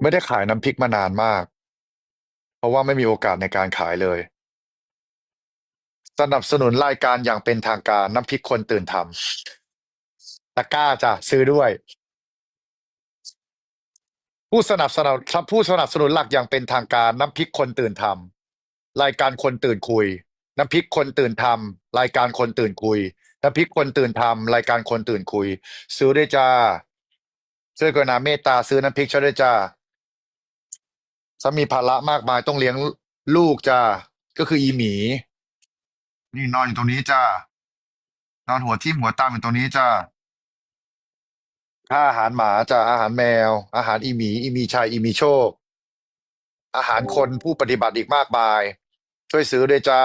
ไม่ได้ขายน้ำพริกมานานมาก เพราะว่าไม่มีโอกาสในการขายเลย สนับสนุนรายการอย่างเป็นทางการน้ำพริกคนตื่นทำตะกร้าจ้ะซื้อด้วย ผู้สนับสนุนผู้สนับสนุนหลักอย่างเป็นทางการน้ำพริกคนตื่นทำรายการคนตื่นคุย น้ำพริกคนตื่นทำรายการคนตื่นคุยน้ำพริกคนตื่นทำรายการคนตื่นคุย ซื้อด้วยจ้า ช่วยกรุณาเมตตาซื้อน้ำพริกช่วยด้วยจ้าสามีภาระมากมายต้องเลี้ยงลูกจ้าก็คืออีหมี นี่นอนอยู่ตรงนี้จ้านอนหัวทิ่มหัวตามอยู่ตรงนี้จ้าค่าอาหารหมาจ้าอาหารแมว อาหารอีหมี อีหมีชายอีหมีโชค อาหารคนผู้ปฏิบัติอีกมากมาย ช่วยซื้อด้วยจ้า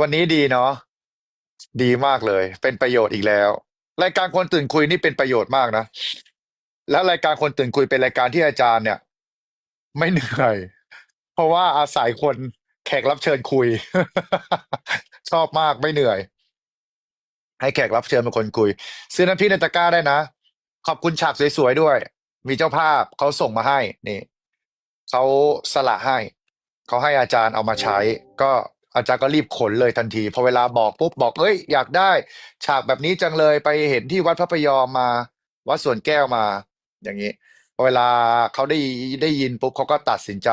วันนี้ดีเนาะดีมากเลย เป็นประโยชน์อีกแล้ว รายการคนตื่นคุยนี่เป็นประโยชน์มากนะ แล้วรายการคนตื่นคุยเป็นรายการที่อาจารย์เนี่ย ไม่เหนื่อย เพราะว่าอาศัยคนแขกรับเชิญคุย ชอบมากไม่เหนื่อย ให้แขกรับเชิญเป็นคนคุย ซื้อน้ำพริกในตะกร้าได้นะ ขอบคุณฉากสวยๆด้วย มีเจ้าภาพเขาส่งมาให้นี่เขาสละให้ เขาให้อาจารย์เอามาใช้ก็ อาจารย์ก็รีบขนเลยทันที พอเวลาบอกปุ๊บบอกเอ้ยอยากได้ ฉากแบบนี้จังเลยไปเห็นที่วัดพระพยอมมา วัดสวนแก้วมา อย่างนี้พอเวลาเขาได้ได้ยินปุ๊บเขาก็ตัดสินใจ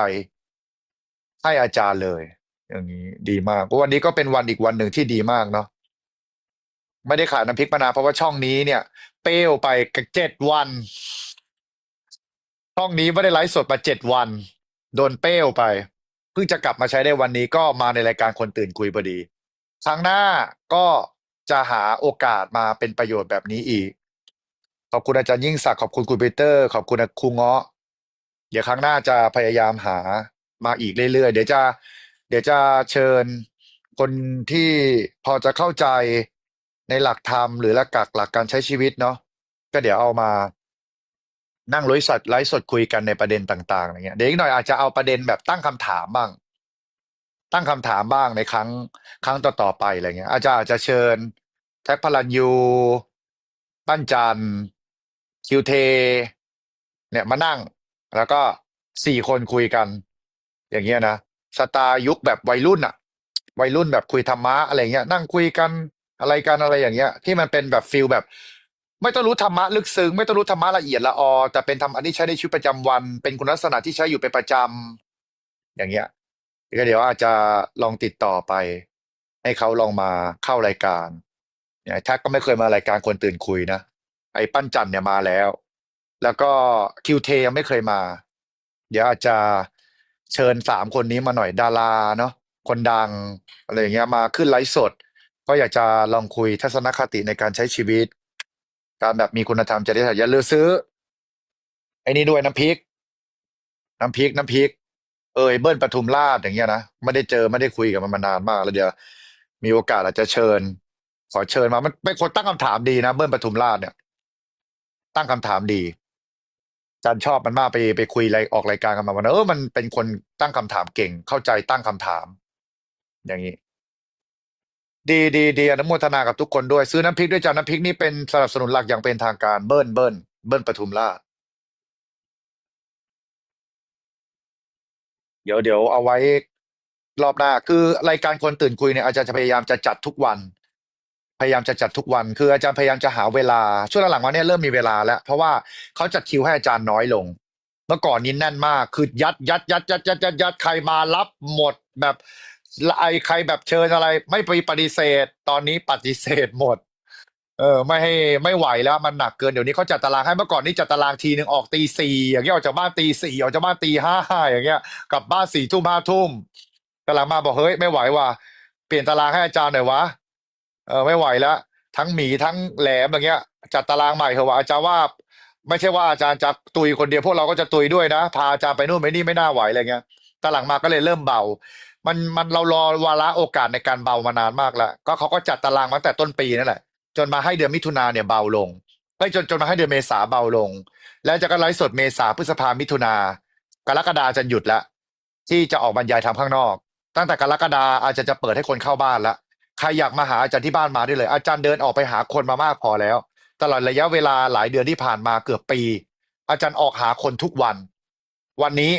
ให้อาจารย์เลย อย่างนี้ดีมากวันนี้ก็เป็นวันอีกวันหนึ่งที่ดีมากเนาะไม่ได้ขายน้ำพริกมานาเพราะว่าช่องนี้เนี่ย เปี้ยวไปเจ็ดวัน ช่องนี้ไม่ได้ไลฟ์สดมาเจ็ดวัน โดนเป้วไป พิ่งจะกลับมาใช้ได้วันนี้ก็มาในรายการคนตื่นคุยพอดี ครั้งหน้าก็จะหาโอกาสมาเป็นประโยชน์แบบนี้อีก ขอบคุณอาจารย์ยิ่งศักดิ์ขอบคุณคุณปีเตอร์ ขอบคุณครูเงาะ เดี๋ยวครั้งหน้าจะพยายามหามาอีกเรื่อยๆ เดี๋ยวจะ เดี๋ยวจะเชิญคนที่พอจะเข้าใจในหลักธรรมหรือหลักกักหลักการใช้ชีวิตเนาะก็เดี๋ยวเอามา นั่งไลฟ์สดไลฟ์สดคุยกันในประเด็นต่างๆอะไรเงี้ยเดี๋ยวอีกหน่อยอาจจะเอาประเด็นแบบตั้งคำถามบ้าง ตั้งคำถามบ้างในครั้งครั้งต่อๆไปอะไรเงี้ยอาจจะอาจจะเชิญ แท็กพลันยูปั้นจันคิวเท เนี่ยมานั่ง แล้วก็สี่คนคุยกัน อย่างเงี้ยนะสไตล์ยุคแบบวัยรุ่นอะวัยรุ่นแบบคุยธรรมะอะไรเงี้ย นั่งคุยกันอะไรกันอะไรอย่างเงี้ย ที่มันเป็นแบบฟิลแบบ ไม่ต้องรู้ธรรมะลึกซึ้งไม่ต้องรู้ธรรมะละเอียดละออแต่เป็นธรรมะที่ใช้ในชีวิตประจำวัน เป็นคุณลักษณะที่ใช้อยู่เป็นประจำอย่างเงี้ยก็เดี๋ยวอาจจะลองติดต่อไป ให้เขาลองมาเข้ารายการเนี่ยแท็กก็ไม่เคยมารายการคนตื่นคุยนะไอ้ปั้นจันเนี่ยมาแล้ว แล้วก็คิวเทยังไม่เคยมา เดี๋ยวอาจจะเชิญสามคนนี้มาหน่อยดาราเนาะคนดังอะไรอย่างเงี้ยมาขึ้นไลฟ์สด ก็อยากจะลองคุยทัศนคติในการใช้ชีวิต การแบบมีคุณธรรมจริยธรรมอย่าลืมซื้อไอ้นี่ด้วยน้ำพริก น้ำพริกน้ำพริก เออเบิ้ลปทุมราชอย่างเงี้ยนะไม่ได้เจอไม่ได้คุยกับมันมานานมากแล้วเดี๋ยวมีโอกาสอาจจะเชิญ ขอเชิญมามันเป็นคนตั้งคำถามดีนะเบิ้ลปทุมราชเนี่ย ตั้งคำถามดีจารย์ชอบมันมากไปไปคุยอะไรออกรายการกันมาวันเออมันเป็นคนตั้งคำถามเก่ง เข้าใจตั้งคำถาม อย่างนี้ ดีดีดีอนุโมทนากับทุกคนด้วย ซื้อน้ำพริกด้วยจ้าน้ำพริกนี่เป็นสนับสนุนหลักอย่างเป็นทางการเบิ้ลเบิ้ลเบิ้ลปทุมราชเดี๋ยวเดี๋ยวเอาไว้รอบหน้า คือรายการคนตื่นคุยเนี่ยอาจารย์จะพยายามจะจัดทุกวัน พยายามจะจัดทุกวัน คืออาจารย์พยายามจะหาเวลาช่วงหลังๆมาเนี่ยเริ่มมีเวลาแล้ว เพราะว่าเขาจัดคิวให้อาจารย์น้อยลง เมื่อก่อนนี้แน่นมากคือยัดยัดยัดยัดยัดยัดยัดใครมารับหมดแบบ ไอใครแบบเชิญอะไร ไม่ไปปฏิเสธ ตอนนี้ปฏิเสธหมด เออ ไม่ให้ไม่ไหวแล้วมันหนักเกินเดี๋ยวนี้เขาจัดตารางให้เมื่อก่อนนี่จัดตารางทีหนึ่งออกตีสี่อย่างเงี้ยออกจากบ้านตีสี่ออกจากบ้านตีห้าอย่างเงี้ยกลับบ้านสี่ทุ่มห้าทุ่มกำลังมาบอกเฮ้ยไม่ไหวว่ะเปลี่ยนตารางให้อาจารย์หน่อยวะเออไม่ไหวแล้วทั้งหมีทั้งแหลมอย่างเงี้ย จัดตารางใหม่เถอะวะอาจารย์ว่า ไม่ใช่ว่าอาจารย์จะตุยคนเดียวพวกเราก็จะตุยด้วยนะพาอาจารย์ไปนู่นไปนี่ไม่น่าไหวอะไรเงี้ยตอนหลังมาก็เลยเริ่มเบา มันมันเรารอวาระโอกาสในการเบามานานมากแล้ว ก็เขาก็จัดตารางมาตั้งแต่ต้นปีนั่นแหละ จนมาให้เดือนมิถุนาเนี่ยเบาลงไปจนจนมาให้เดือนเมษาเบาลง แล้วจะก็ไลฟ์สดเมษาพฤษภามิถุนากรกฎาจะหยุดแล้วที่จะออกบรรยายทำข้างนอก ตั้งแต่กรกฎาอาจจะจะเปิดให้คนเข้าบ้านล้วใครอยากมาหาอาจารย์ที่บ้านมาได้เลย อาจารย์เดินออกไปหาคนมามากพอแล้ว ตลอดระยะเวลาหลายเดือนที่ผ่านมาเกือบปี อาจารย์ออกหาคนทุกวัน วันนี้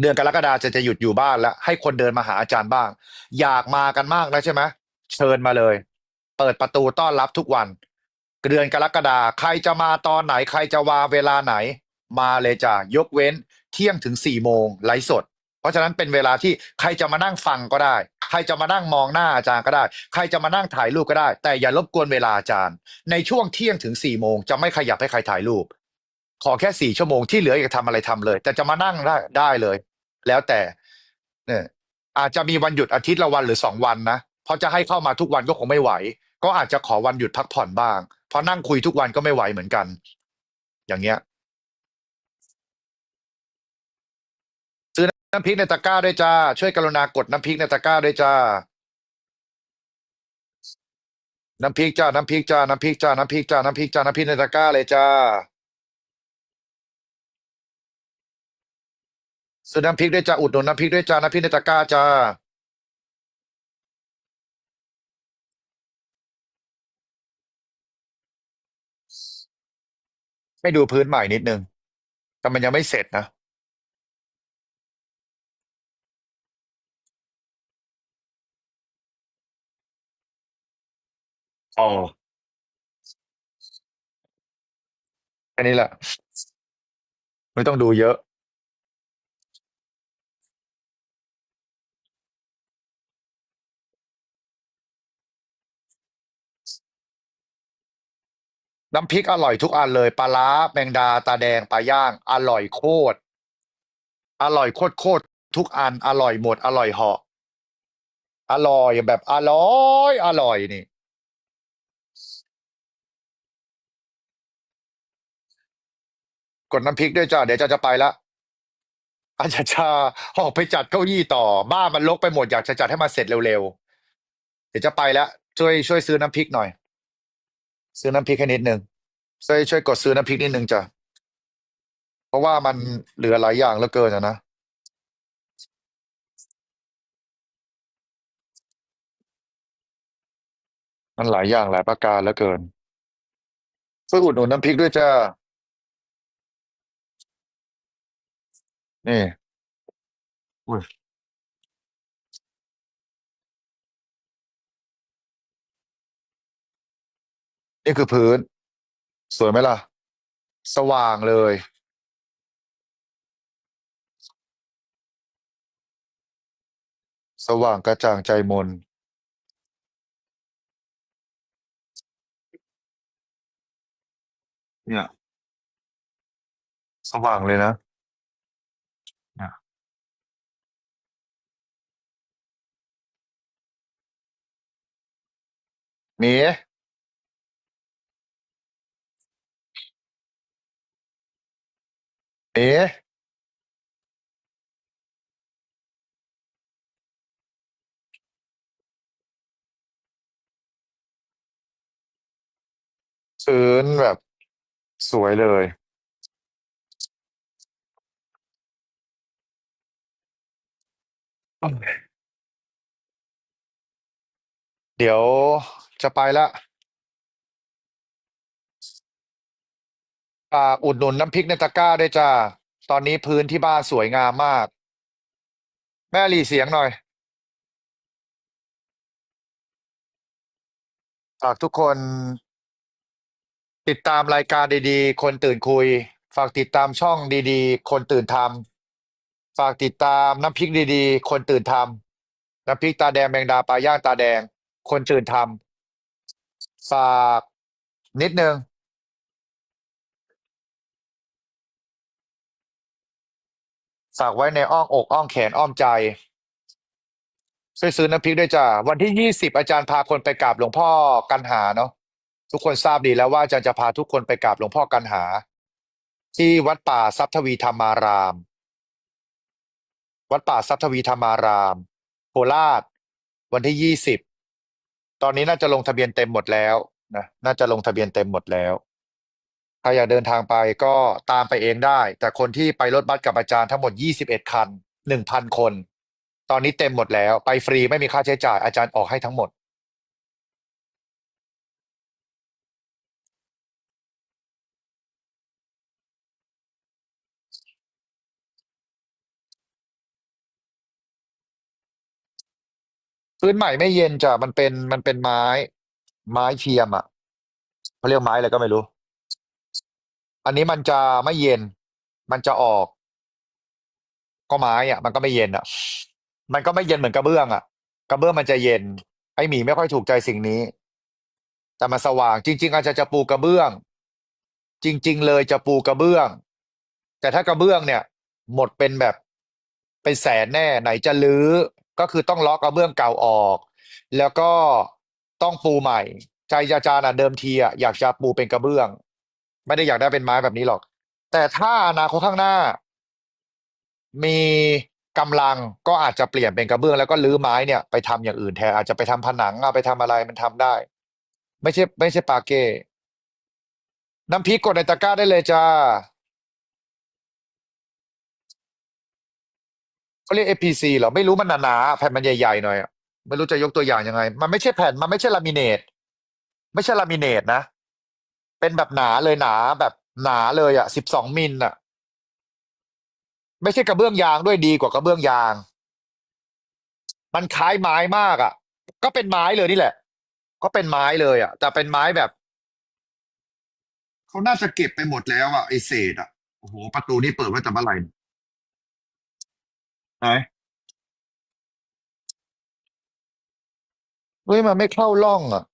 เดือนกรกฎาจะจะหยุดอยู่บ้านแล้วให้คนเดินมาหาอาจารย์บ้าง อยากมากันมากแล้วใช่ไหมเชิญมาเลย เปิดประตูต้อนรับทุกวัน เดือนกรกฎาใครจะมาตอนไหนใครจะวาเวลาไหน มาเลยจ้ะยกเว้นเที่ยงถึงสี่โมงไลฟ์สด เพราะฉะนั้นเป็นเวลาที่ใครจะมานั่งฟังก็ได้ ใครจะมานั่งมองหน้าอาจารย์ก็ได้ ใครจะมานั่งถ่ายรูปก็ได้ แต่อย่ารบกวนเวลาอาจารย์ ในช่วงเที่ยงถึงสี่โมงจะไม่ขยับให้ใครถ่ายรูป ขอแค่สี่ชั่วโมงที่เหลืออยากทำอะไรทำเลย แต่จะมานั่งได้ได้เลย แล้วแต่เนี่ยอาจจะมีวันหยุดอาทิตย์ละวันหรือสองวันนะเพราะจะให้เข้ามาทุกวันก็คงไม่ไหว ก็อาจจะขอวันหยุดพักผ่อนบ้าง เพราะนั่งคุยทุกวันก็ไม่ไหวเหมือนกัน อย่างเงี้ยซื้อน้ำพริกในตะกร้าด้วยจ้า ช่วยกรุณากดน้ำพริกในตะกร้าด้วยจ้า น้ำพริกจ้า น้ำพริกจ้า น้ำพริกจ้า น้ำพริกจ้า น้ำพริกจ้า น้ำพริกในตะกร้าเลยจ้า ซื้อน้ำพริกด้วยจ้าอุดหนุนน้ำพริกด้วยจ้าน้ำพริกในตะกร้าจ้าไม่ดูพื้นใหม่นิดนึง แต่มันยังไม่เสร็จนะ อ๋อแค่นี้แหละ ไม่ต้องดูเยอะ น้ำพริกอร่อยทุกอันเลยปลาร้าแมงดาตาแดงปลาย่าง อร่อยโคตรอร่อยโคตรโคตรทุกอันอร่อยหมด อร่อยเหาะอร่อยแบบอร่อยอร่อยนี่กดน้ำพริกด้วยจ้าเดี๋ยวจะจะไปละอาจารชาออกไปจัดเก้าอี้ต่อ บ้านมันรกไปหมดอยากจะจัดให้มันเสร็จเร็วๆเดี๋ยวจะไปแล้วช่วยช่วยซื้อน้ำพริกหน่อย ซื้อน้ำพริกให้นิดนึงช่วยช่วยกดซื้อน้ำพริกนิดนึงจ้ะเพราะว่ามันเหลือหลายอย่างเหลือเกินอะนะมันหลายอย่างหลายประการเหลือเกิน ช่วยอุดหนุนน้ำพริกด้วยจ้านี่อุ้ย นี่คือพื้น สวยไหมล่ะ สว่างเลย สว่างกระจ่างใจมน เนี่ย สว่างเลยนะเนี่ยหมี หมีพื้นแบบสวยเลย เดี๋ยวจะไปละ ฝากอุดหนุนน้ำพริกในตะกร้าด้วยจ้า ตอนนี้พื้นที่บ้านสวยงามมาก แม่หลีเสียงหน่อย ฝากทุกคน ติดตามรายการดีๆ คนตื่นคุย ฝากติดตามช่องดีๆ คนตื่นทำฝากติดตามน้ำพริกดีๆ คนตื่นทำน้ำพริกตาแดงแมงดาปลาย่างตาแดง คนตื่นทำฝากนิดนึง ฝากไว้ในอ้อมอกอ้อมแขนอ้อมใจช่วยซื้อน้ำพริกด้วยจ้าวันที่ยี่สิบอาจารย์พาคนไปกราบหลวงพ่อกันหาเนาะทุกคนทราบดีแล้วว่าอาจารย์จะพาทุกคนไปกราบหลวงพ่อกันหา ที่วัดป่าทรัพทวีธรรมาราม วัดป่าทรัพทวีธรรมาราม โคราช วันที่ยี่สิบตอนนี้น่าจะลงทะเบียนเต็มหมดแล้วนะน่าจะลงทะเบียนเต็มหมดแล้ว ใครอยากเดินทางไปก็ตามไปเองได้ แต่คนที่ไปรถบัสกับอาจารย์ทั้งหมด 21 คัน 1,000 คน ตอนนี้เต็มหมดแล้ว ไปฟรีไม่มีค่าใช้จ่ายอาจารย์ออกให้ทั้งหมด พื้นใหม่ไม่เย็นจ้ะมันเป็นมันเป็นไม้ ไม้เทียมอะเขาเรียกไม้อะไรก็ไม่รู้ อันนี้มันจะไม่เย็น มันจะออก ก็ไม้อะมันก็ไม่เย็นอะมันก็ไม่เย็นเหมือนกระเบื้องอะกระเบื้องมันจะเย็น ไอหมีไม่ค่อยถูกใจสิ่งนี้ แต่มันสว่างจริง ๆ อาจจะจะปูกระเบื้อง จริง ๆ เลยจะปูกระเบื้อง แต่ถ้ากระเบื้องเนี่ย หมดเป็นแบบเป็นแสนแน่ไหนจะรื้อก็คือต้องล็อกกระเบื้องเก่าออก แล้วก็ต้องปูใหม่ ใจอาจารย์อะเดิมทีอะอยากจะปูเป็นกระเบื้อง ไม่ได้อยากได้เป็นไม้แบบนี้หรอก แต่ถ้าอนาคตข้างหน้า มีกำลังก็อาจจะเปลี่ยนเป็นกระเบื้องแล้วก็รื้อไม้เนี่ยไปทำอย่างอื่นแทนอาจจะไปทำผนังเอาไปทำอะไรมันทำได้ ไม่ใช่ ไม่ใช่ปาเก้น้ำพริกกดในตะกร้าได้เลยจ้าเขาเรียก APC เหรอ ไม่รู้มันหนาๆแผ่นมันใหญ่ๆหน่อยอะไม่รู้จะยกตัวอย่างยังไง มันไม่ใช่แผ่นมันไม่ใช่ลามิเนตไม่ใช่ลามิเนตนะ เป็นแบบหนาเลยหนาแบบหนาเลยอะสิบสองมิลอะ ไม่ใช่กระเบื้องยางด้วยดีกว่ากระเบื้องยาง มันคล้ายไม้มากอะ ก็เป็นไม้เลยนี่แหละ ก็เป็นไม้เลยอะ แต่เป็นไม้แบบเขาน่าจะเก็บไปหมดแล้วอะไอเศษอะโอ้โหประตูนี่เปิดไว้แต่เมื่อไหร่ไหนเฮ้ยมันไม่เข้าร่องอะ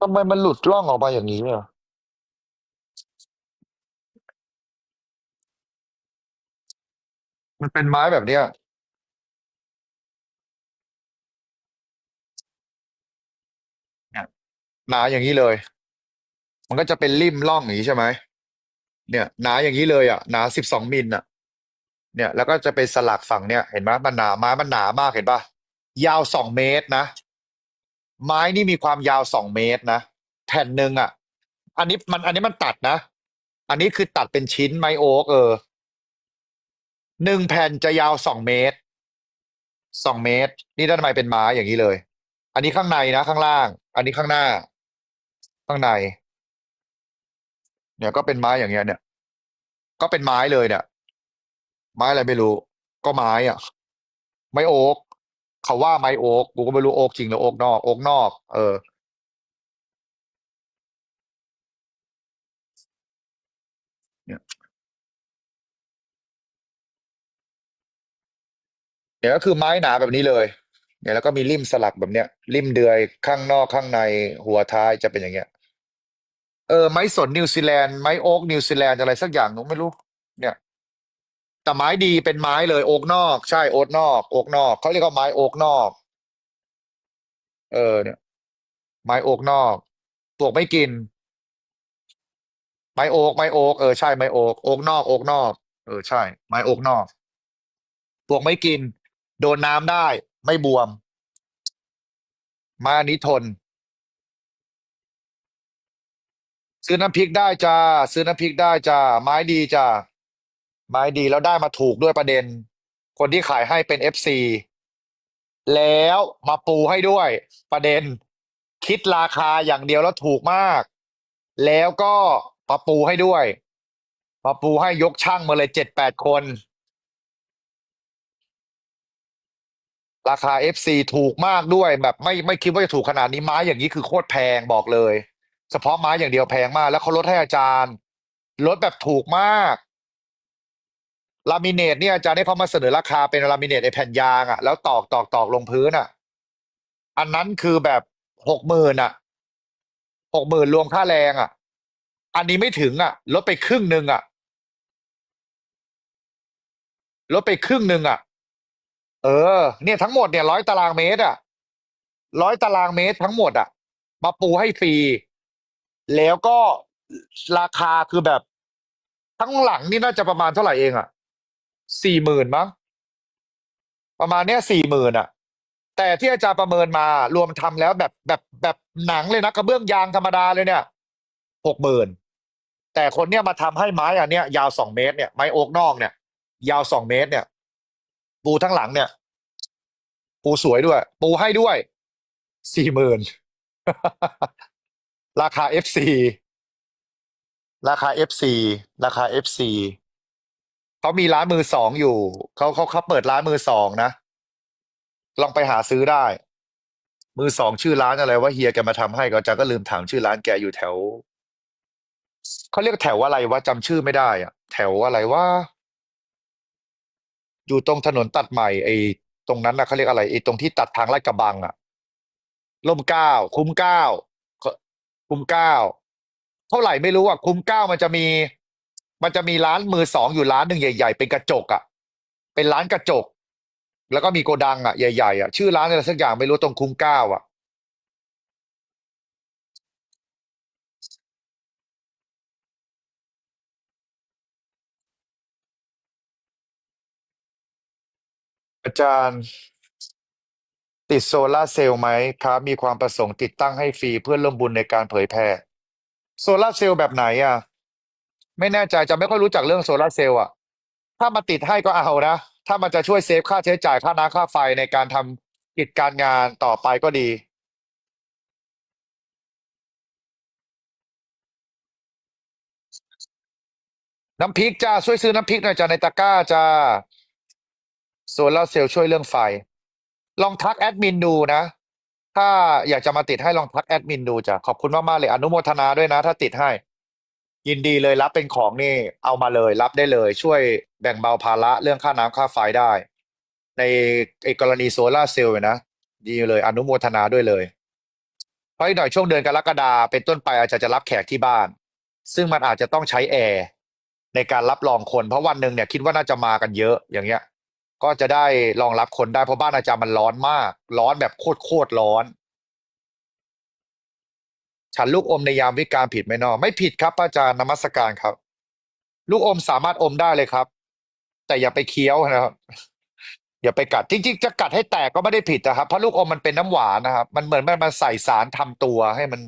ทำไมมันหลุดร่องออกมาอย่างนี้อะมันเป็นไม้แบบเนี้ยเนี่ยหนาอย่างนี้เลย มันก็จะเป็นริมร่องอย่างนี้ใช่ไหมเนี่ยหนาอย่างนี้เลยอะหนาสิบสองมิลอะ เนี่ย แล้วก็จะเป็นสลักฝั่งเนี่ย เห็นไหมมันหนาไม้มันหนามากเห็นปะยาวสองเมตรนะ ไม้นี่มีความยาวสองเมตรนะแผ่นหนึ่งอะ อันนี้มัน อันนี้มันตัดนะ อันนี้คือตัดเป็นชิ้นไม้โอ๊กเออหนึ่งแผ่นจะยาวสองเมตรสองเมตร นี่ด้านในเป็นไม้อย่างนี้เลย อันนี้ข้างในนะข้างล่าง อันนี้ข้างหน้า ข้างใน เนี่ยก็เป็นไม้อย่างเงี้ย เนี่ย ก็เป็นไม้เลยเนี่ยไม้อะไรไม่รู้ ก็ไม้อะ ไม้โอ๊ก เขาว่าไมโอ๊กกูก็ไม่รู้โอ๊กจริงหรือโอ๊กนอกโอ๊กนอก เออ เนี่ยเนี่ยก็คือไม้หนาแบบนี้เลยเนี่ยแล้วก็มีริมสลักแบบเนี้ยริมเดือยข้างนอกข้างในหัวท้ายจะเป็นอย่างเงี้ย เออไม้สนนิวซีแลนด์ไม้โอ๊กนิวซีแลนด์อะไรสักอย่างหนูไม่รู้ แต่ไม้ดีเป็นไม้เลยโอกนอก ใช่โอกนอกโอกนอกเขาเรียกว่าไม้โอกนอก เออ เนี่ย ไม้โอกนอกปลวกไม่กิน ไม้โอกไม้โอกเออใช่ไม้โอกโอกนอกโอกนอก เออใช่ ไม้โอกนอกปลวกไม่กิน โดนน้ำได้ ไม่บวมม้อันนี้ทน ซื้อน้ำพริกได้จ้าซื้อน้ำพริกได้จ้าไม้ดีจ้า ไม้ดีแล้วได้มาถูกด้วยประเด็น คนที่ขายให้เป็นเอฟซีแล้วมาปูให้ด้วยประเด็น คิดราคาอย่างเดียวแล้วถูกมาก แล้วก็มาปูให้ด้วยมาปูให้ยกช่างมาเลยเจ็ดแปดคน ราคา FC ถูกมากด้วยแบบไม่ไม่คิดว่าจะถูกขนาดนี้ไม้อย่างนี้คือโคตรแพงบอกเลย เฉพาะไม้อย่างเดียวแพงมาก แล้วเขาลดให้อาจารย์ ลดแบบถูกมาก ลามิเนตเนี่ยอาจารย์ให้เขามาเสนอราคาเป็นลามิเนตไอแผ่นยางอะ่ะแล้วตอกตอกตอกลงพื้นอะ่ะ อันนั้นคือแบบหกหมื่นอะหกหมื่นรวมค่าแรงอะ่ะ อันนี้ไม่ถึงอะ่ะ ลดไปครึ่งหนึ่งอะ ลดไปครึ่งหนึ่งอะ เออ เนี่ยทั้งหมดเนี่ยร้อยตารางเมตรอะร้อยตารางเมตรทั้งหมดอะ มาปูให้ฟรี แล้วก็ราคาคือแบบ ทั้งหลังนี่น่าจะประมาณเท่าไหร่เองอะ สี่หมื่นมั้งประมาณเนี้ยสี่หมื่นอะ แต่ที่อาจารย์ประเมินมารวมทำแล้วแบบแบบแบบหนังเลยนะกระเบื้องยางธรรมดาเลยเนี่ยหกหมื่นแต่คนเนี้ยมาทำให้ไม้อันเนี้ยยาวสองเมตรเนี่ยไม้โอ๊กนอกเนี่ย ยาวสองเมตร เนี่ย ปูทั้งหลังเนี่ย ปูสวยด้วย ปูให้ด้วยสี่หมื่นราคา FC ราคา FC ราคา FC เขามีร้านมือสองอยู่เขาเขาเขาเปิดร้านมือสองนะ ลองไปหาซื้อได้ มือสองชื่อร้านอะไรว่าเฮียแกมาทำให้ก็จะก็ลืมถามชื่อร้านแกอยู่แถวเขาเรียกแถวอะไรวะจำชื่อไม่ได้อะแถวอะไรว่า อยู่ตรงถนนตัดใหม่ไอ้ตรงนั้นนะเขาเรียกอะไรไอ้ตรงที่ตัดทางลาดกระบังอะร่มเก้าคุ้มเก้าคุ้มเก้าเท่าไหร่ไม่รู้อะคุ้มเก้ามันจะมี มันจะมีร้านมือสองอยู่ร้านหนึ่งใหญ่ ๆ เป็นกระจกอะเป็นร้านกระจก แล้วก็มีโกดังอะใหญ่ๆอะชื่อร้านอะไรสักอย่างไม่รู้ตรงคุ้มเก้าอะอาจารย์ติดโซลาร์เซลล์ไหมครับมีความประสงค์ติดตั้งให้ฟรีเพื่อร่วมบุญในการเผยแพร่โซลาร์เซลล์แบบไหนอะ ไม่แน่ใจจะไม่ค่อยรู้จักเรื่องโซลาร์เซลล์อะ ถ้ามาติดให้ก็เอานะ ถ้ามันจะช่วยเซฟค่าใช้จ่ายค่าน้ำค่าไฟในการทำกิจการงานต่อไปก็ดี น้ำพริกจ้าช่วยซื้อน้ำพริกหน่อยจ้าในตะกร้าจ้าโซลาร์เซลล์ช่วยเรื่องไฟ ลองทักแอดมินดูนะ ถ้าอยากจะมาติดให้ลองทักแอดมินดูจ้ะขอบคุณมาก ๆ เลยอนุโมทนาด้วยนะ ถ้าติดให้ ยินดีเลยรับเป็นของนี่เอามาเลยรับได้เลย ช่วยแบ่งเบาภาระเรื่องค่าน้ำค่าไฟได้ ในไอ้กรณีโซลาเซลล์เนี่ยนะดีเลยอนุโมทนาด้วยเลย เพราะอีกหน่อยช่วงเดือนกรกฎาเป็นต้นไปอาจจะจะรับแขกที่บ้าน ซึ่งมันอาจจะต้องใช้แอร์ในการรับรองคน เพราะวันหนึ่งเนี่ยคิดว่าน่าจะมากันเยอะอย่างเงี้ย ก็จะได้รองรับคนได้เพราะบ้านอาจารย์มันร้อนมาก ร้อนแบบโคตรโคตรร้อน ฉันลูกอมในยามวิกาลผิดไหมนอ ไม่ผิดครับอาจารย์นมัสการครับ ลูกอมสามารถอมได้เลยครับ แต่อย่าไปเคี้ยวนะครับ อย่าไปกัดจริงๆจะกัดให้แตกก็ไม่ได้ผิดนะครับเพราะลูกอมมันเป็นน้ำหวานนะครับ มันเหมือนมันมาใส่สารทำตัวให้มัน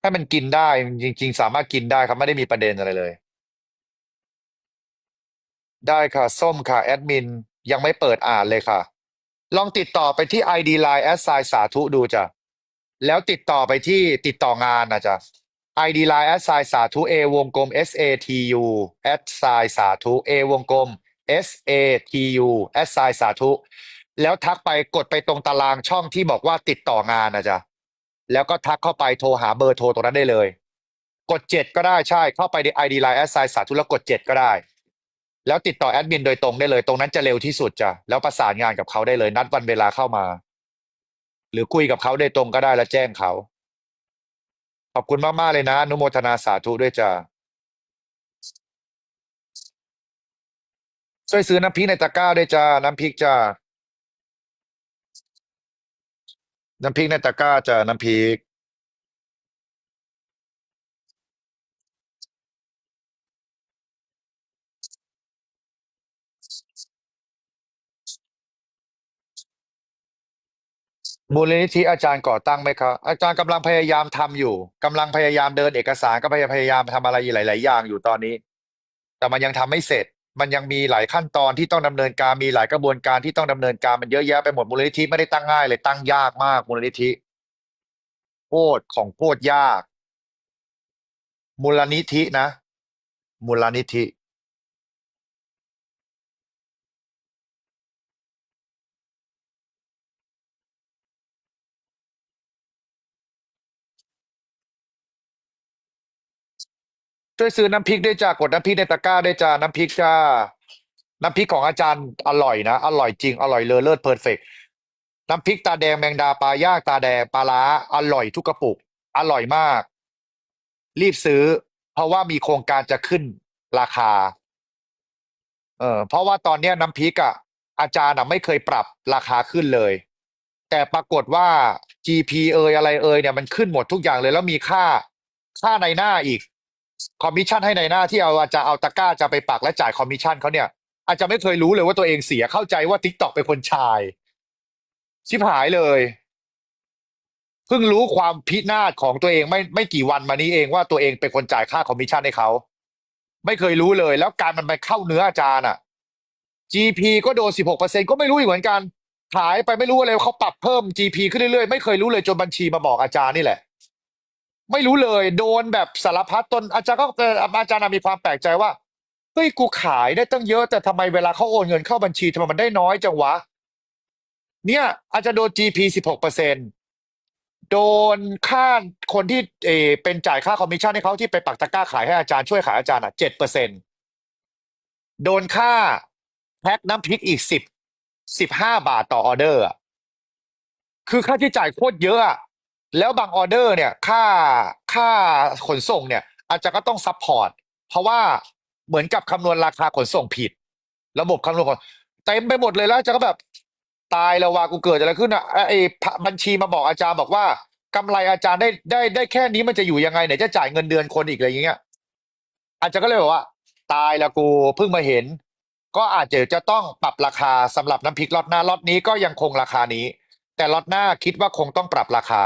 ให้มันกินได้ จริง ๆ สามารถกินได้ครับไม่ได้มีประเด็นอะไรเลย ได้ค่ะ ส้มค่ะแอดมินยังไม่เปิดอ่านเลยค่ะ ลองติดต่อไปที่ ID Line แอดไซสาธุดูจ้ะ แล้วติดต่อไปที่ติดต่องานนะจ๊ะ ID Line แอดไซสาธุ A วงกลม S A T U แอดไซสาธุ A วงกลม S A T U แอดไซสาธุ แล้วทักไปกดไปตรงตารางช่องที่บอกว่าติดต่องานนะจ๊ะ แล้วก็ทักเข้าไปโทรหาเบอร์โทรตรงนั้นได้เลย กดเจ็ดก็ได้ใช่ เข้าไปใน ID Line แอดไซสาธุแล้วกดเจ็ดก็ได้ แล้วติดต่อแอดมินโดยตรงได้เลย ตรงนั้นจะเร็วที่สุดจ้ะ แล้วประสานงานกับเขาได้เลย นัดวันเวลาเข้ามา หรือคุยกับเขาโดยตรงก็ได้แล้วแจ้งเขา ขอบคุณมาก ๆ เลยนะนุโมทนาสาธุด้วยจ้าช่วยซื้อน้ำพริกในตะกร้าด้วยจ้า น้ำพริกจ้า น้ำพริกในตะกร้าจ้า น้ำพริก มูลนิธิอาจารย์ก่อตั้งไหมครับ อาจารย์กำลังพยายามทำอยู่กำลังพยายามเดินเอกสารก็พยพยายามทำอะไรหลาย ๆ อย่างอยู่ตอนนี้ แต่มันยังทำไม่เสร็จ มันยังมีหลายขั้นตอนที่ต้องดำเนินการมีหลายกระบวนการที่ต้องดำเนินการมันเยอะแยะไปหมดมูลนิธิไม่ได้ตั้งง่ายเลยตั้งยากมากมูลนิธิโคตรของโคตรยาก มูลนิธินะ มูลนิธิ ช่วยซื้อน้ำพริกได้จ้ากดน้ำพริกในตะกร้าได้จ้าน้ำพริกจ้า น้ำพริกของอาจารย์อร่อยนะ อร่อยจริง อร่อยเลอเลิศเพอร์เฟกน้ำพริกตาแดงแมงดาปลาย่างตาแดงปลาล้า อร่อยทุกกระปุก อร่อยมาก รีบซื้อ เพราะว่ามีโครงการจะขึ้นราคา เออเพราะว่าตอนนี้น้ำพริกอะ อาจารย์อะไม่เคยปรับราคาขึ้นเลย แต่ปรากฏว่า GP เอยอะไรเอยเนี่ยมันขึ้นหมดทุกอย่างเลยแล้วมีค่า ค่าในหน้าอีก คอมมิชชั่นให้ในหน้าที่เอาจะเอาตะกร้าจะไปปักและจ่ายคอมมิชชั่นเขาเนี่ย อาจจะไม่เคยรู้เลยว่าตัวเองเสียเข้าใจว่า t ิ k t o k เป็นคนชาย ชิบหายเลยเพิ่งรู้ความพินาศของตัวเองไม่ไม่กี่วันมานี้เองว่าตัวเองเป็นคนจ่ายค่าคอมมิชชั่นให้เขาไม่เคยรู้เลย แล้วการมันไปเข้าเนื้ออาจารย์อะ GP ก็โดน16%ก็ไม่รู้อีกเหมือนกันขายไปไม่รู้อะไรเขาปรับเพิ่ม GP ขึ้นเรื่อยๆ ไม่เคยรู้เลยจนบัญชีมาบอกอาจารย์นี่แหละ ไม่รู้เลย โดนแบบสารพัดตนอาจารย์ก็เอ่อาจารย์มีความแปลกใจว่าเฮ้ยกูขายได้ตั้งเยอะแต่ทำไมเวลาเขาโอนเงินเข้าบัญชีทำไมมันได้น้อยจังวะ เนี่ย อาจจะโดน GP สิบหกเปอร์เซ็นโดนค่าคนที่เอเป็นจ่ายค่าคอมมิชชั่นให้เขาที่ไปปักตะกร้าขายให้อาจารย์ช่วยขายอาจารย์อะเจ็ดเปอร์เซ็นโดนค่าแพ็คน้ำพริกอีกสิบสิบห้าบาทต่อออเดอร์อะคือค่าใช้จ่ายโคตรเยอะอะ แล้วบางออเดอร์เนี่ยค่าค่าขนส่งเนี่ย อาจจะก็ต้องซัพพอร์ตเพราะว่าเหมือนกับคำนวณราคาขนส่งผิด ระบบคำนวณเต็มไปหมดเลยแล้วอาจารย์ก็แบบตายแล้วว่ากูเกิดอะไรขึ้นอะไอ้บัญชีมาบอกอาจารย์บอกว่ากำไรอาจารย์ได้ได้ได้แค่นี้มันจะอยู่ยังไงไหนจะจ่ายเงินเดือนคนอีกอะไรอย่างเงี้ยอาจารย์ก็เลยบอกว่า ตายแล้วกูเพิ่งมาเห็น ก็อาจจะจะต้องปรับราคาสำหรับน้ำพริกล็อตหน้าล็อตนี้ก็ยังคงราคานี้ แต่ล็อตหน้าคิดว่าคงต้องปรับราคา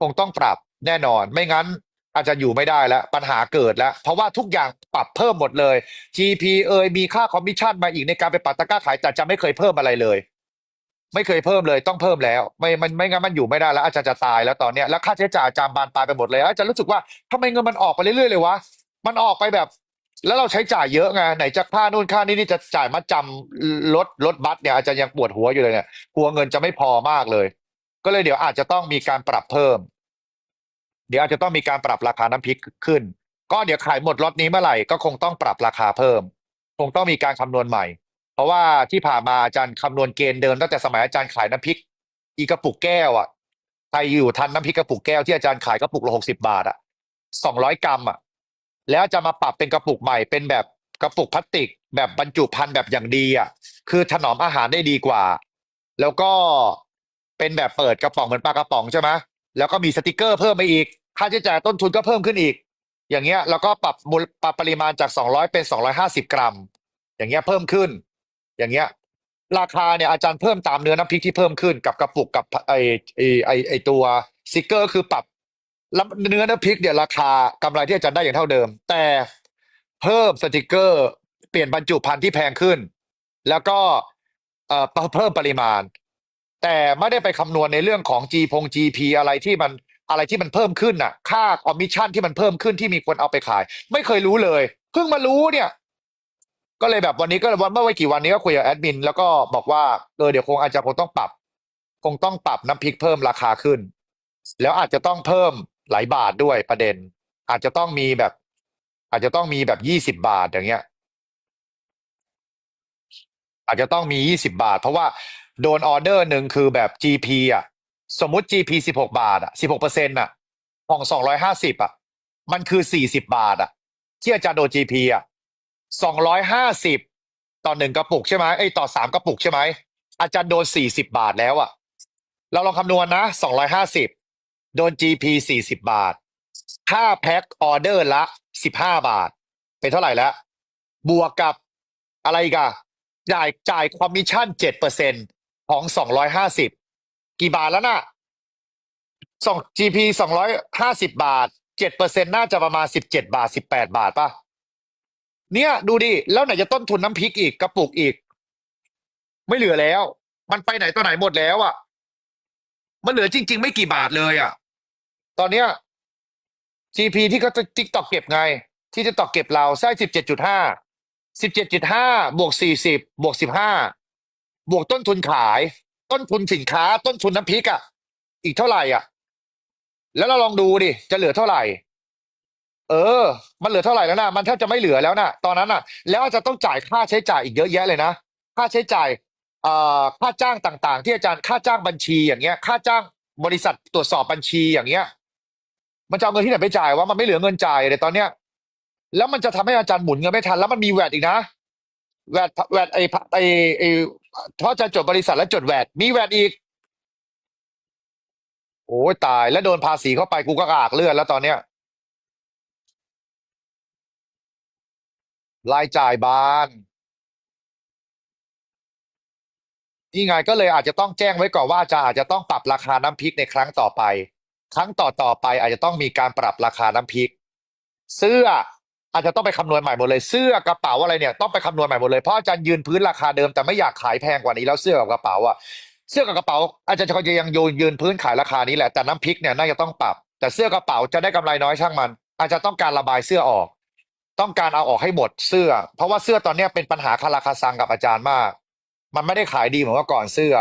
คงต้องปรับแน่นอน ไม่งั้นอาจจะอยู่ไม่ได้แล้ว ปัญหาเกิดแล้ว เพราะว่าทุกอย่างปรับเพิ่มหมดเลย GP เอยมีค่าคอมมิชชั่นมาอีกในการไปปัดตะกร้าขายแต่จะไม่เคยเพิ่มอะไรเลย ไม่เคยเพิ่มเลยต้องเพิ่มแล้ว ไม่มันไม่งั้นมันอยู่ไม่ได้แล้ว อาจารย์จะตายแล้วตอนเนี้ยแล้วค่าใช้จ่ายจารย์บานปลายไปหมดเลยอาจารย์รู้สึกว่าทำไมเงินมันออกไปเรื่อยๆเลยวะมันออกไปแบบ แล้วเราใช้จ่ายเยอะไงไหนจะค่านู่นค่านี่นี่จะจ่ายมาจำรถรถบัสเนี่ยอาจารย์ยังปวดหัวอยู่เลยเนี่ยกลัวเงินจะไม่พอมากเลย ก็เลยเดี๋ยวอาจจะต้องมีการปรับเพิ่ม เดี๋ยวอาจจะต้องมีการปรับราคาน้ำพริกขึ้น ก็เดี๋ยวขายหมดล็อตนี้เมื่อไหร่ก็คงต้องปรับราคาเพิ่ม คงต้องมีการคำนวณใหม่ เพราะว่าที่ผ่านมาอาจารย์คำนวณเกณฑ์เดิมตั้งแต่สมัยอาจารย์ขายน้ำพริก อีกระปุกแก้วอะใครอยู่ทันน้ำพริกกระปุกแก้วที่อาจารย์ขายกระปุกละหกสิบาทอะสองร้อยกรัมอะแล้วจะมาปรับเป็นกระปุกใหม่เป็นแบบกระปุกพลาสติก แบบบรรจุภัณฑ์แบบอย่างดีอะคือถนอมอาหารได้ดีกว่า แล้วก็ เป็นแบบเปิดกระป๋องเหมือนปลากระป๋องใช่ไหมแล้วก็มีสติกเกอร์เพิ่มไปอีก ค่าใช้จ่ายต้นทุนก็เพิ่มขึ้นอีก อย่างเงี้ยแล้วก็ปรับมูลปรับปริมาณจากสองร้อยเป็นสองร้อยห้าสิบกรัม อย่างเงี้ยเพิ่มขึ้น อย่างเงี้ยราคาเนี่ยอาจารย์เพิ่มตามเนื้อน้ำพริกที่เพิ่มขึ้นกับกระปุกกับไอไอไอไอตัวสติกเกอร์คือปรับเนื้อน้ำพริกเนี่ยราคากำไรที่อาจารย์ได้อย่างเท่าเดิม แต่เพิ่มสติกเกอร์ เปลี่ยนบรรจุภัณฑ์ที่แพงขึ้น แล้วก็เอ่อเพิ่มปริมาณ แต่ไม่ได้ไปคำนวณในเรื่องของ G พง GP อะไรที่มันอะไรที่มันเพิ่มขึ้นน่ะ ค่าคอมมิชชั่นที่มันเพิ่มขึ้นที่มีคนเอาไปขาย ไม่เคยรู้เลย เพิ่งมารู้เนี่ย ก็เลยแบบวันนี้ก็วันเมื่อไม่กี่วันนี้ก็คุยกับแอดมินแล้วก็บอกว่าเออเดี๋ยวคงอาจจะคงต้องปรับ คงต้องปรับน้ำพริกเพิ่มราคาขึ้น แล้วอาจจะต้องเพิ่มหลายบาทด้วยประเด็น อาจจะต้องมีแบบ อาจจะต้องมีแบบยี่สิบาทอย่างเงี้ย อาจจะต้องมียี่สิบาท เพราะว่า โดนออเดอร์หนึ่งคือแบบ GP อะ สมมุติ GP สิบหกบาทอะสิบหกเปอร์เซ็นต์อะของสองร้อยห้าสิบอะ มันคือสี่สิบาทอะ ที่อาจารย์โดน GP อะสองร้อยห้าสิบต่อหนึ่งกระปุกใช่ไหมไอ้ต่อสามกระปุกใช่ไหมอาจารย์โดนสี่สิบาทแล้วอะ เราลองคำนวณนะสองร้อยห้าสิบโดน GP สี่สิบาทค่าแพ็คออเดอร์ละสิบห้าบาท เป็นเท่าไหร่แล้ว บวกกับอะไรกอะจ่ายจ่ายคอมมิชชั่นเจ็ดเปอร์เซ็นต์ ของสองร้อยห้าสิบกี่บาทแล้วน่ะสอง GP สองร้อยห้าสิบาทเจ็ดเปอร์เซ็นน่าจะประมาณสิบเจ็ดบาทสิบแปดบาทป่ะ เนี่ย ดูดิ แล้วไหนจะต้นทุนน้ำพริกอีกกระปุกอีก ไม่เหลือแล้ว มันไปไหนตัวไหนหมดแล้วอะ มันเหลือจริง ๆ ไม่กี่บาทเลยอะ ตอนเนี้ย GP ที่เขาติ๊กตอกเก็บไง ที่จะตอกเก็บเราใช่สิบเจ็ดจุดห้าสิบเจ็ดจุดห้าบวกสี่สิบบวกสิบห้า บวกต้นทุนขาย ต้นทุนสินค้า ต้นทุนน้ำพริกอะ อีกเท่าไหร่อะ แล้วเราลองดูดิจะเหลือเท่าไหร่ เออ มันเหลือเท่าไหร่แล้วนะมันแทบจะไม่เหลือแล้วนะตอนนั้นน่ะ แล้วอาจจะต้องจ่ายค่าใช้จ่ายอีกเยอะแยะเลยนะค่าใช้จ่ายเอ่อค่าจ้างต่างๆ ที่อาจารย์ค่าจ้างบัญชีอย่างเงี้ย ค่าจ้างบริษัทตรวจสอบบัญชีอย่างเงี้ย มันจะเอาเงินที่ไหนไปจ่ายว่ามันไม่เหลือเงินจ่ายเลยตอนเนี้ย แล้วมันจะทำให้อาจารย์หมุนเงินไม่ทันแล้วมันมีแวดอีกนะ แวดแวดไอ้ไอไอเพราะอจารย์จดบริษัทแล้วจดแวดมีแวดอีก โอ้ยตายแล้วโดนภาษีเข้าไปกูก็กากเลือดแล้วตอนเนี้ยรายจ่ายบานนี่ไงก็เลยอาจจะต้องแจ้งไว้ก่อนว่าจารย์อาจจะต้องปรับราคาน้ำพริกในครั้งต่อไป ครั้งต่อต่อไปอาจจะต้องมีการปรับราคาน้ำพริก เสื้อ อาจจะต้องไปคำนวณใหม่หมดเลยเสื้อกระเป๋าอะไรเนี่ยต้องไปคำนวณใหม่หมดเลยเพราะอาจารย์ยืนพื้นราคาเดิมแต่ไม่อยากขายแพงกว่านี้แล้วเสื้อกับกระเป๋าอะเสื้อกับกระเป๋าอาจารย์จะยังโยนยืนพื้นขายราคานี้แหละแต่น้ำพริกเนี่ยน่าจะต้องปรับ แต่เสื้อกระเป๋าจะได้กำไรน้อยช่างมัน อาจจะต้องการระบายเสื้อออก ต้องการเอาออกให้หมดเสื้อ เพราะว่าเสื้อตอนนี้เป็นปัญหาคาราคาซังกับอาจารย์มาก มันไม่ได้ขายดีเหมือนเมื่อก่อนเสื้อ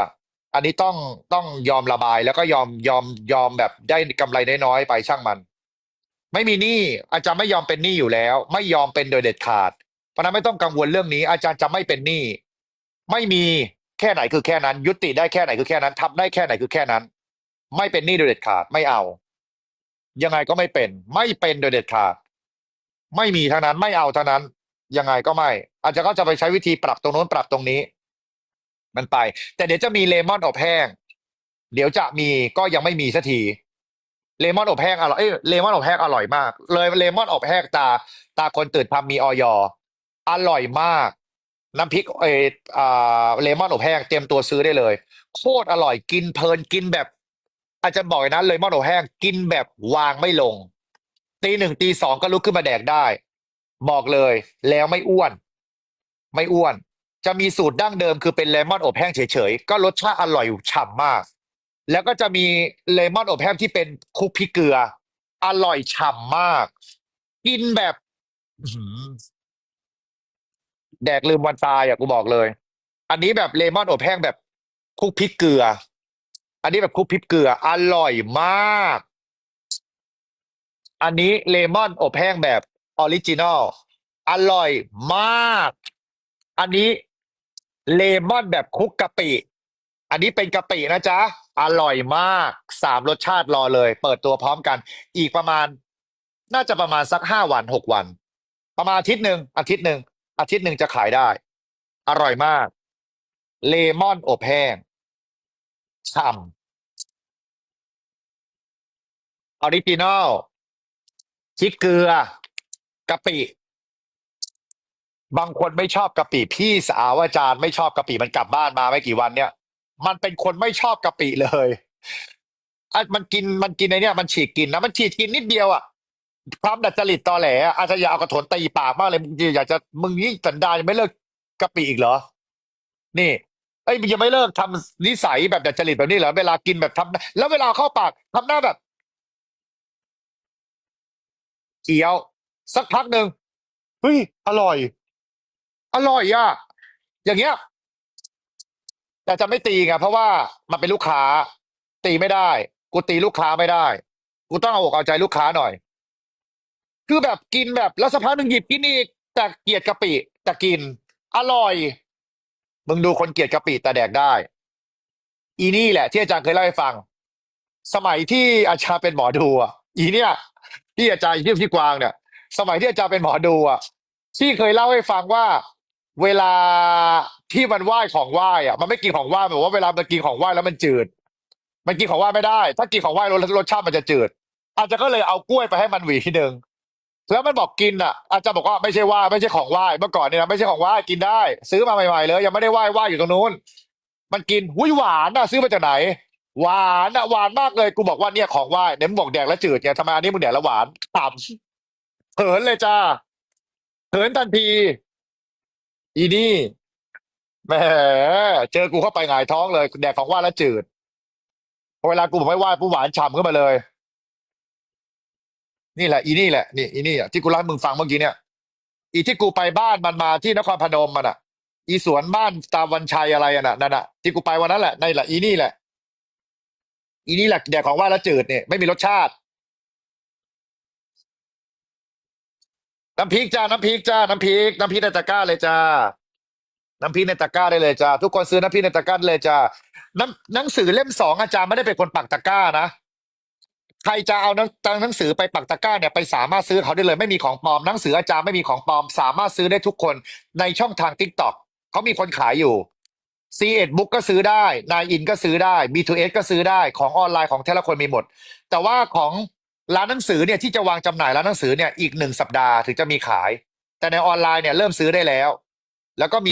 อันนี้ต้องต้องยอมระบายแล้วก็ยอมยอมยอมแบบได้กำไรน้อยๆไปช่างมัน ไม่มีหนี้อาจารย์ไม่ยอมเป็นหนี้อยู่แล้ว ไม่ยอมเป็นโดยเด็ดขาด เพราะนั้นไม่ต้องกังวลเรื่องนี้ อาจารย์จะไม่เป็นหนี้ไม่มีแค่ไหนคือแค่นั้น ยุติได้แค่ไหนคือแค่นั้นทำได้แค่ไหนคือแค่นั้น ไม่เป็นหนี้โดยเด็ดขาดไม่เอา ยังไงก็ไม่เป็น ไม่เป็นโดยเด็ดขาด ไม่มีทั้งนั้นไม่เอาทั้งนั้น ยังไงก็ไม่ อาจจะก็จะไปใช้วิธีปรับตรงโน้นปรับตรงนี้ มันไป แต่เดี๋ยวจะมีเลมอนอบแห้ง เดี๋ยวจะมีก็ยังไม่มีสักที เลมอนอบแห้งอร่อยเอ้ยเลมอนอบแห้งอร่อยมาก เลยเลมอนอบแห้งตา ตาคนตื่นทำมีออยอร่อยมาก น้ำพริกเอออ่าเลมอนอบแห้งเตรียมตัวซื้อได้เลย โคตรอร่อยกินเพลินกินแบบ อาจจะบอกเลยนะเลมอนอบแห้งกินแบบวางไม่ลงตีหนึ่งตีสองก็ลุกขึ้นมาแดกได้ บอกเลยแล้วไม่อ้วน ไม่อ้วน จะมีสูตรดั้งเดิมคือเป็นเลมอนอบแห้งเฉยๆ ก็รสชาติอร่อยฉ่ำมาก แล้วก็จะมีเลมอนอบแห้งที่เป็นคุกพริกเกลือ อร่อยฉ่ำมาก กินแบบแดกลืมวันตายอะกูบอกเลย อันนี้แบบเลมอนอบแห้งแบบคุกพริกเกลือ อันนี้แบบคุกพริกเกลือ อร่อยมาก อันนี้เลมอนอบแห้งแบบออริจินอลอร่อยมาก อันนี้เลมอนแบบคุกกะปิ อันนี้เป็นกะปินะจ๊ะ อร่อยมากสามรสชาติรอเลย เปิดตัวพร้อมกัน อีกประมาณ น่าจะประมาณสักห้าวันหกวัน ประมาณอาทิตย์หนึ่งอาทิตย์หนึ่งอาทิตย์หนึ่งจะขายได้ อร่อยมาก เลมอนอบแห้งฉ่ำออริจินอลพริกเกลือกะปิบางคนไม่ชอบกะปิพี่สาวอาจารย์ไม่ชอบกะปิมันกลับบ้านมาไม่กี่วันเนี่ย มันเป็นคนไม่ชอบกะปิเลยอะมันกินมันกินในเนี่ยมันฉีกกินนะมันฉีกกินนิดเดียวอะความดัดจริตตอแหลอะอาจจะอยากเอากระโถนตีปากมากเลยมึงอยากจะมึงนี่สันดานยังไม่เลิกกะปิอีกเหรอ นี่ เอ้ยมึงยังไม่เลิกทำนิสัยแบบดัดจริตแบบนี้เหรอเวลากินแบบทำแล้วเวลาเข้าปากทำหน้าแบบเคี้ยว สักพักหนึ่งเฮ้ยอร่อย อร่อยอะ อย่างเงี้ย แต่จะไม่ตีไงเพราะว่ามันเป็นลูกค้า ตีไม่ได้ กูตีลูกค้าไม่ได้ กูต้องเอาอกเอาใจลูกค้าหน่อย คือแบบกินแบบแล้วสักพักหนึ่งหยิบกินอีกแต่เกลียดกะปิแต่กิน อร่อย มึงดูคนเกลียดกะปิแต่แดกได้ อีนี่แหละ ที่อาจารย์เคยเล่าให้ฟัง สมัยที่อาจารย์เป็นหมอดูอะอีเนี่ยที่อาจารย์ที่พี่กวางเนี่ย สมัยที่อาจารย์เป็นหมอดูอะที่เคยเล่าให้ฟังว่า เวลา ที่มันไหว้ของไหว้อะมันไม่กินของไหว้แบบว่าเวลามันกินของไหว้แล้วมันจืด มันกินของไหว้ไม่ได้ ถ้ากินของไหว้รสรสชาติมันจะจืด อาจจะก็เลยเอากล้วยไปให้มันหวีทีหนึ่งแล้วมันบอกกินอะ อาจจะบอกว่าไม่ใช่ไหว้ไม่ใช่ของไหว้เมื่อก่อนเนี่ยนะไม่ใช่ของไหว้กินได้ ซื้อมาใหม่ๆเลย ยังไม่ได้ไหว้ไหว้อยู่ตรงนู้น มันกินหุ้ยหวานอะ ซื้อมาจากไหน หวานอะหวานมากเลยกูบอกว่าเนี่ยของไหว้เนี่ยมึงบอกแดกแล้วจืดไงทำไมอันนี้มึงแดกแล้วหวานต่ำเหินเลยจ้าเหินทันที อีนี่ แหมเจอกูเข้าไปหงายท้องเลยแดกของไหว้แล้วจืดพอเวลากูบอกไม่ไหว้ผู้หวานฉ่ำขึ้นมาเลย นี่แหละ อีนี่แหละนี่อีนี่อะที่กูเล่าให้มึงฟังเมื่อกี้เนี่ย อีที่กูไปบ้านมันมาที่นครพนมมันอะ อีสวนบ้านตาวันชัยอะไรอะน่ะนั่นอะที่กูไปวันนั้นแหละนี่แหละอีนี่แหละ อีนี่แหละแดกของไหว้แล้วจืดเนี่ยไม่มีรสชาติ น้ำพริกจ้าน้ำพริกจ้าน้ำพริกน้ำพริกในตะกร้าเลยจ้า น้ำพริกในตะกร้าได้เลยจ้าทุกคนซื้อน้ำพริกในตะกร้าได้เลยจ้าน้ำหนังสือเล่มสองอาจารย์ไม่ได้เป็นคนปักตะกร้านะใครจะเอาหนังตังหนังสือไปปักตะกร้าเนี่ยไปสามารถซื้อเขาได้เลยไม่มีของปลอมหนังสืออาจารย์ไม่มีของปลอม สามารถซื้อได้ทุกคนในช่องทางทิกตอกเขามีคนขายอยู่ c 1 Book ก็ซื้อได้นายอินก็ซื้อได้ B2S ก็ซื้อได้ของออนไลน์ของแต่ละคนมีหมด แต่ว่าของร้านหนังสือเนี่ยที่จะวางจำหน่ายร้านหนังสือเนี่ยอีกหนึ่งสัปดาห์ถึงจะมีขาย แต่ในออนไลน์เนี่ยเริ่มซื้อได้แล้ว แล้วก็มี